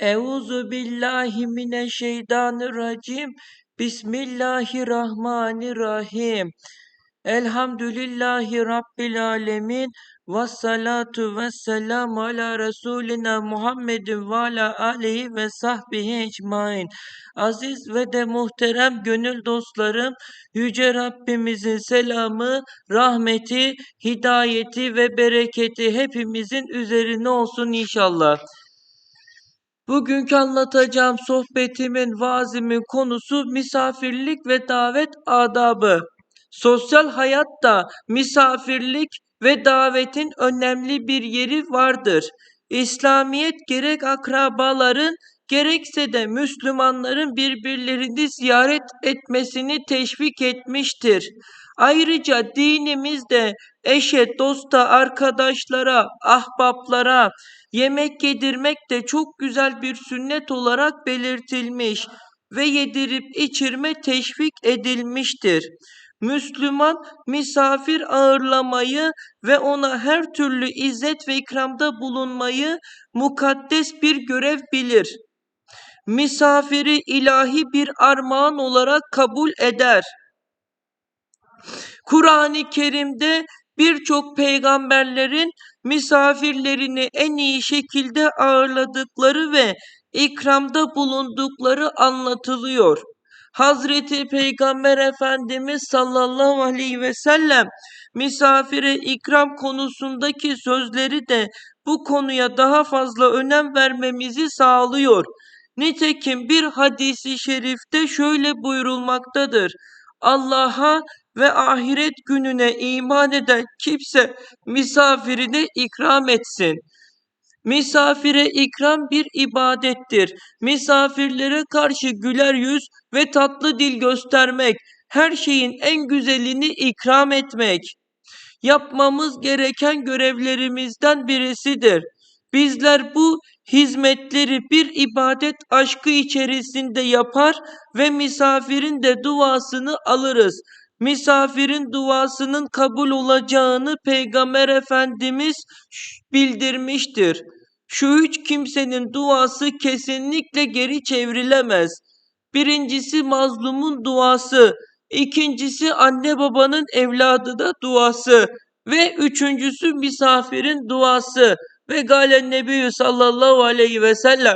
Euzu billahi mineşşeytanirracim. Bismillahirrahmanirrahim. Elhamdülillahi Rabbil alemin. Ve salatu ve selamu ala Resulina Muhammedin ve ala aleyhi ve sahbihi ecmain. Aziz ve de muhterem gönül dostlarım, Yüce Rabbimizin selamı, rahmeti, hidayeti ve bereketi hepimizin üzerine olsun inşallah. Bugünkü anlatacağım sohbetimin, vazimin konusu misafirlik ve davet adabı. Sosyal hayatta misafirlik ve davetin önemli bir yeri vardır. İslamiyet gerek akrabaların gerekse de Müslümanların birbirlerini ziyaret etmesini teşvik etmiştir. Ayrıca dinimizde eşe, dosta, arkadaşlara, ahbaplara yemek yedirmek de çok güzel bir sünnet olarak belirtilmiş ve yedirip içirme teşvik edilmiştir. Müslüman misafir ağırlamayı ve ona her türlü izzet ve ikramda bulunmayı mukaddes bir görev bilir. Misafiri ilahi bir armağan olarak kabul eder. Kur'an-ı Kerim'de birçok peygamberlerin misafirlerini en iyi şekilde ağırladıkları ve ikramda bulundukları anlatılıyor. Hazreti Peygamber Efendimiz sallallahu aleyhi ve sellem misafire ikram konusundaki sözleri de bu konuya daha fazla önem vermemizi sağlıyor. Nitekim bir hadisi şerifte şöyle buyurulmaktadır. Allah'a ve ahiret gününe iman eden kimse misafirine ikram etsin. Misafire ikram bir ibadettir. Misafirlere karşı güler yüz ve tatlı dil göstermek, her şeyin en güzelini ikram etmek yapmamız gereken görevlerimizden birisidir. Bizler bu hizmetleri bir ibadet aşkı içerisinde yapar ve misafirin de duasını alırız. Misafirin duasının kabul olacağını Peygamber Efendimiz bildirmiştir. Şu üç kimsenin duası kesinlikle geri çevrilemez. Birincisi mazlumun duası, ikincisi anne babanın evladına duası ve üçüncüsü misafirin duası. Ve galen nebiyyü sallallahu aleyhi ve sellem